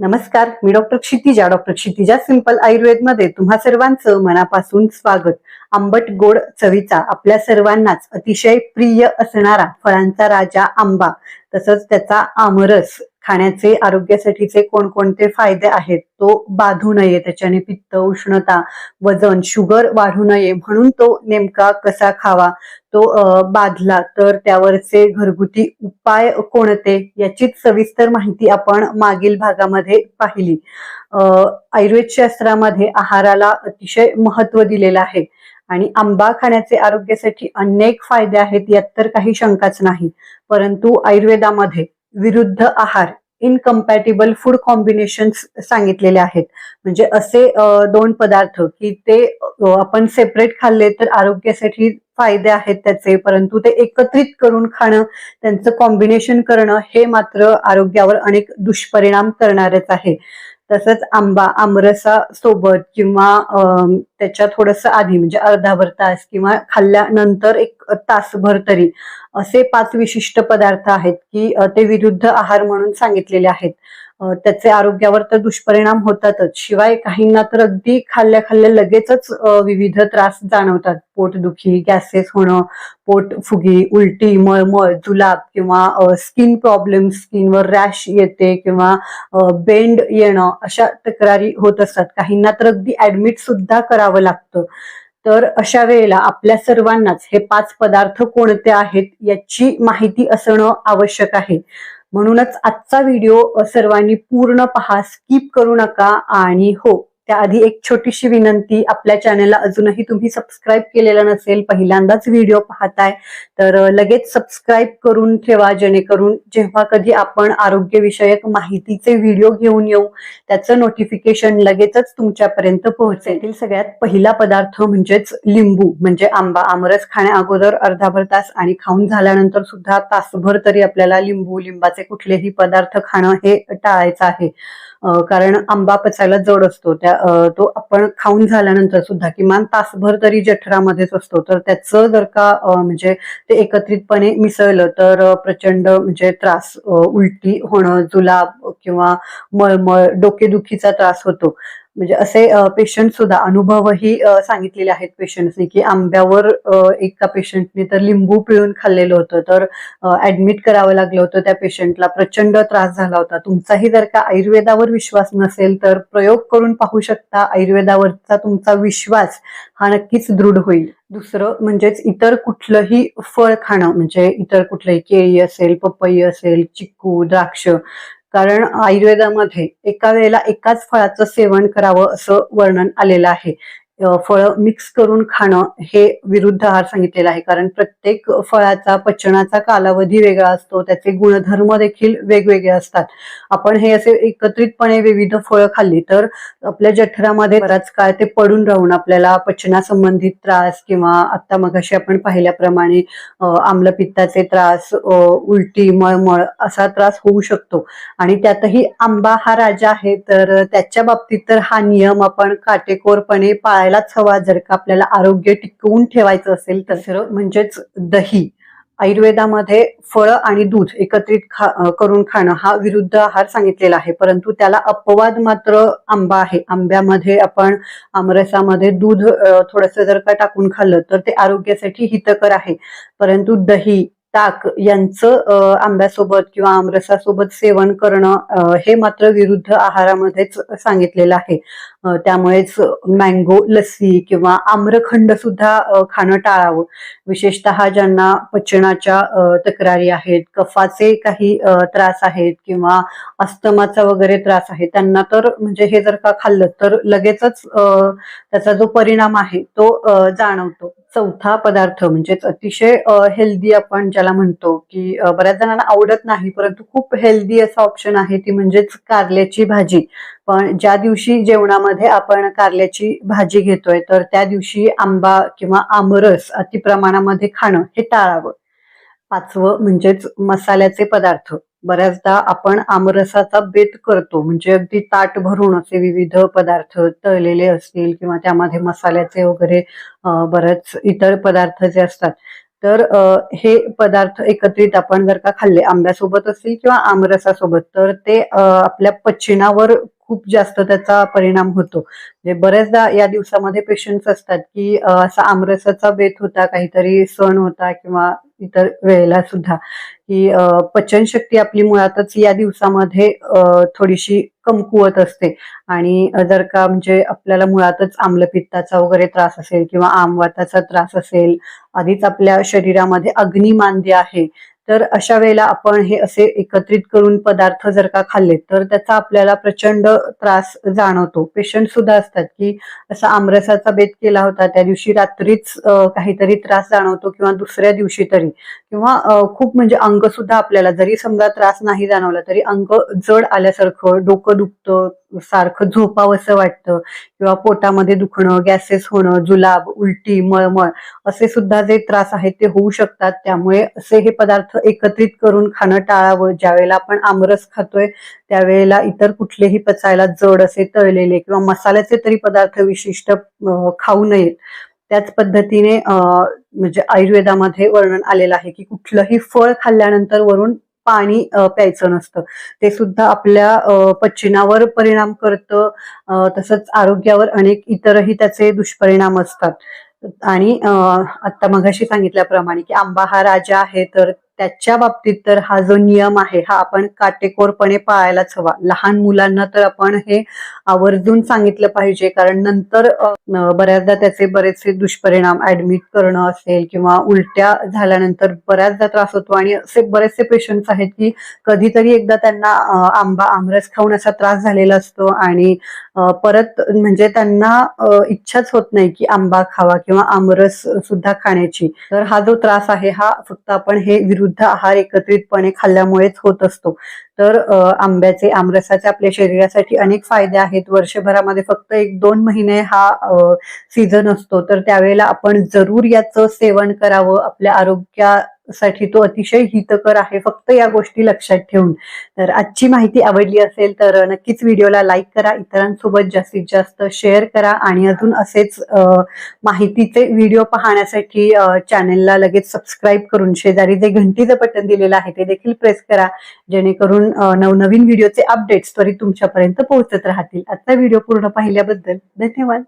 नमस्कार मी doctor Kshitija doctor Kshitija simple आयुर्वेदमध्ये तुम्हा सर्वांचं मनापासून स्वागत. आंबट गोड चवीचा आपल्या सर्वांनाच अतिशय प्रिय असणारा फळांचा राजा आंबा. तसंच त्याचा आमरस खाण्याचे आरोग्यासाठीचे कोणकोणते फायदे आहेत तो बाधू नये त्याच्याने पित्त उष्णता वजन शुगर वाढू नये म्हणून तो नेमका कसा खावा तो बाधला तर त्यावरचे घरगुती उपाय कोणते याचीच सविस्तर माहिती आपण मागील भागामध्ये पाहिली. आयुर्वेद शास्त्रामध्ये आहाराला अतिशय महत्त्व दिलेलं आहे. आणि आंबा खाण्याचे आरोग्यासाठी अनेक फायदे आहेत यात तर काही शंकाच नाही. परंतु आयुर्वेदामध्ये विरुद्ध आहार इनकम्पॅटेबल फूड कॉम्बिनेशन सांगितलेले आहेत. म्हणजे असे दोन पदार्थ की ते आपण सेपरेट खाल्ले तर आरोग्यासाठी फायदे आहेत त्याचे परंतु ते एकत्रित करून खाणं त्यांचं कॉम्बिनेशन करणं हे मात्र आरोग्यावर अनेक दुष्परिणाम करणारच आहे. तसंच आंबा आमरसा सोबत किंवा त्याच्या थोडस आधी म्हणजे अर्धाभर तास किंवा खाल्ल्यानंतर एक तासभर तरी असे पाच विशिष्ट पदार्थ आहेत की ते विरुद्ध आहार म्हणून सांगितलेले आहेत. त्याचे आरोग्यावर तर दुष्परिणाम होतातच. शिवाय काहींना तर अगदी खाल्ल्या खाल्ल्या लगेचच विविध त्रास जाणवतात. पोटदुखी गॅसेस होणं पोट फुगी उलटी मळमळ जुलाब किंवा स्किन प्रॉब्लेम स्किनवर रॅश येते किंवा बेंड येणं अशा तक्रारी होत असतात. काहींना तर अगदी ऍडमिट सुद्धा करावं लागतं. तर अशा वेळेला आपल्या सर्वांनाच हे पाच पदार्थ कोणते आहेत याची माहिती असणं आवश्यक आहे. म्हणूनच आजचा व्हिडिओ सर्वांनी पूर्ण पहा स्किप करू नका आणि हो. त्याआधी एक छोटीशी विनंती आपल्या चॅनलला अजूनही तुम्ही सबस्क्राईब केलेलं नसेल पहिल्यांदाच व्हिडिओ पाहताय तर लगेच सबस्क्राईब करून ठेवा जेणेकरून जेव्हा कधी आपण आरोग्यविषयक माहितीचे व्हिडिओ घेऊन येऊ त्याचं नोटिफिकेशन लगेचच तुमच्यापर्यंत पोहोचेल. सगळ्यात पहिला पदार्थ म्हणजेच लिंबू म्हणजे आंबा. आमरस खाण्या अगोदर अर्धाभर तास आणि खाऊन झाल्यानंतर सुद्धा तासभर तरी आपल्याला लिंबू लिंबाचे कुठलेही पदार्थ खाणं हे टाळायचं आहे. कारण आंबा पचायला जड असतो. त्या तो आपण खाऊन झाल्यानंतर सुद्धा किमान तासभर तरी जठरामध्येच असतो. तर त्याचं जर का म्हणजे ते एकत्रितपणे मिसळलं तर प्रचंड म्हणजे त्रास उलटी होणं जुलाब किंवा मळमळ डोकेदुखीचा त्रास होतो. म्हणजे असे पेशंट सुद्धा अनुभवही सांगितलेले आहेत पेशंट्सनी की आंब्यावर एका पेशंटने तर लिंबू पिळून खाल्लेलं होतं. तर ऍडमिट करावं लागलं होतं त्या पेशंटला प्रचंड त्रास झाला होता. तुमचाही जर का आयुर्वेदावर विश्वास नसेल तर प्रयोग करून पाहू शकता. आयुर्वेदावरचा तुमचा विश्वास हा नक्कीच दृढ होईल. दुसरं म्हणजेच इतर कुठलंही फळ खाणं म्हणजे इतर कुठलंही केळी असेल पपई असेल चिक्कू द्राक्ष कारण आयुर्वेदामध्ये एका वेळेला एकाच फळाचं सेवन करावं असं वर्णन आलेलं आहे. फळ मिक्स करून खाणं हे विरुद्ध आहार सांगितलेला आहे. कारण प्रत्येक फळाचा पचनाचा कालावधी वेगळा असतो. त्याचे गुणधर्म देखील वेगवेगळे असतात. आपण हे असे एकत्रितपणे विविध फळं खाल्ली तर आपल्या जठरामध्ये बराच काळ ते पडून राहून आपल्याला पचनासंबंधित त्रास किंवा आता मगाशी आपण पाहिल्याप्रमाणे आम्लपित्ताचे त्रास उलटी मळमळ असा त्रास होऊ शकतो. आणि त्यातही आंबा हा राजा आहे. तर त्याच्या बाबतीत तर हा नियम आपण काटेकोरपणे पाळ पाळायलाच हवा जर का आपल्याला आरोग्य टिकवून ठेवायचं असेल तर. म्हणजेच दही. आयुर्वेदामध्ये फळं आणि दूध एकत्रित खा करून खाणं हा विरुद्ध आहार सांगितलेला आहे. परंतु त्याला अपवाद मात्र आंबा आहे. आंब्यामध्ये आपण आमरसामध्ये दूध थोडस जर का टाकून खाल्लं तर ते आरोग्यासाठी हितकर आहे. परंतु दही ताक यांचं आंब्यासोबत किंवा आमरसासोबत सेवन करणं हे मात्र विरुद्ध आहारामध्येच सांगितलेलं आहे. त्यामुळेच मँगो लस्सी किंवा आम्रखंड सुद्धा खाणं टाळावं. विशेषतः ज्यांना पचनाच्या तक्रारी आहेत कफाचे काही त्रास आहेत किंवा अस्तमाचा वगैरे त्रास आहे त्यांना तर म्हणजे हे जर का खाल्लं तर लगेचच त्याचा जो परिणाम आहे तो जाणवतो. चौथा पदार्थ म्हणजेच अतिशय हेल्दी आपण ज्याला म्हणतो की बऱ्याच जणांना आवडत नाही परंतु खूप हेल्दी असा ऑप्शन आहे ती म्हणजेच कारल्याची भाजी. पण ज्या दिवशी जेवणामध्ये आपण कारल्याची भाजी घेतोय तर त्या दिवशी आंबा किंवा आमरस अतिप्रमाणामध्ये खाणं हे टाळावं. पाचवं म्हणजेच मसाल्याचे पदार्थ. बऱ्याचदा आपण आमरसाचा बेत करतो. म्हणजे अगदी ताट भरून असे विविध पदार्थ तळलेले असतील किंवा त्यामध्ये मसाल्याचे वगैरे बरेच इतर पदार्थ जे असतात. तर हे पदार्थ एकत्रित आपण जर का खाल्ले आंब्यासोबत असतील किंवा आमरसासोबत तर ते आपल्या पचनावर खूप जास्त त्याचा परिणाम होतो. म्हणजे बऱ्याचदा या दिवसामध्ये पेशंट्स असतात की असा आमरसाचा बेत होता काहीतरी सण होता किंवा इतर वेळेला सुद्धा. की पचनशक्ती आपली मुळातच या दिवसामध्ये थोडीशी कमकुवत असते. आणि जर का म्हणजे आपल्याला मुळातच आम्लपित्ताचा वगैरे त्रास असेल किंवा आमवाताचा त्रास असेल आधीच आपल्या शरीरामध्ये अग्निमांद्य आहे तर अशा वेळेला आपण हे असे एकत्रित करून पदार्थ जर का खाल्ले तर त्याचा आपल्याला प्रचंड त्रास जाणवतो. पेशंट सुद्धा असतात की असा आमरसाचा बेत केला होता त्या दिवशी रात्रीच काहीतरी त्रास जाणवतो किंवा दुसऱ्या दिवशी तरी. किंवा खूप म्हणजे अंग सुद्धा आपल्याला जरी समजा त्रास नाही जाणवला तरी अंग जड आल्यासारखं डोकं दुखतं सारखं झोपावंसं वाटतं किंवा पोटामध्ये दुखणं गॅसेस होणं जुलाब उलटी मळमळ असे सुद्धा जे त्रास आहेत ते होऊ शकतात. त्यामुळे असे हे पदार्थ एकत्रित करून खाणं टाळावं. ज्यावेळेला आपण आमरस खातोय त्यावेळेला इतर कुठलेही पचायला जड असे तळलेले किंवा मसाल्याचे तरी पदार्थ विशिष्ट खाऊ नयेत. त्याच पद्धतीने अ, म्हणजे आयुर्वेदामध्ये वर्णन आलेलं आहे की कुठलंही फळ खाल्ल्यानंतर वरून पाणी प्यायचं नसतं. ते सुद्धा आपल्या पचनावर परिणाम करतं तसंच आरोग्यावर अनेक इतरही त्याचे दुष्परिणाम असतात. आणि आता मगाशी सांगितल्याप्रमाणे की आंबा हा राजा आहे तर त्याच्या बाबतीत तर हा जो नियम आहे हा आपण काटेकोरपणे पाळायलाच हवा. लहान मुलांना तर आपण हे आवर्जून सांगितलं पाहिजे कारण नंतर बऱ्याचदा त्याचे बरेचसे दुष्परिणाम ऍडमिट करणं असेल किंवा उलट्या झाल्यानंतर बऱ्याचदा त्रास होतो. आणि असे बरेचसे पेशंट्स आहेत की कधीतरी एकदा त्यांना आंबा आमरस खाऊन असा त्रास झालेला असतो आणि परत म्हणजे त्यांना इच्छाच होत नाही की आंबा खावा किंवा आमरस सुद्धा खाण्याची. तर हा जो त्रास आहे हा फक्त आपण हे विरुद्ध आहार एकत्रितपणे खाल्ल्यामुळेच होत असतो. तर आंब्याचे आमरसाचे आपल्या शरीरासाठी अनेक फायदे आहेत. वर्षभरामध्ये फक्त एक दोन महिने हा सीझन असतो. तर त्यावेळेला आपण जरूर याचं सेवन करावं. आपल्या साठी तो अतिशय हितकर आहे फक्त या गोष्टी लक्षात ठेवून. तर आजची माहिती आवडली असेल तर नक्कीच व्हिडिओला लाईक करा इतरांसोबत जास्तीत जास्त शेअर करा आणि अजून असेच माहितीचे व्हिडिओ पाहण्यासाठी चॅनेलला लगेच सबस्क्राईब करून शेजारी जे घंटीचं बटन दिलेलं आहे ते देखील प्रेस करा जेणेकरून नवनवीन व्हिडिओचे अपडेट्स त्वरित तुमच्यापर्यंत पोहोचत राहतील. आजचा व्हिडिओ पूर्ण पाहिल्याबद्दल धन्यवाद.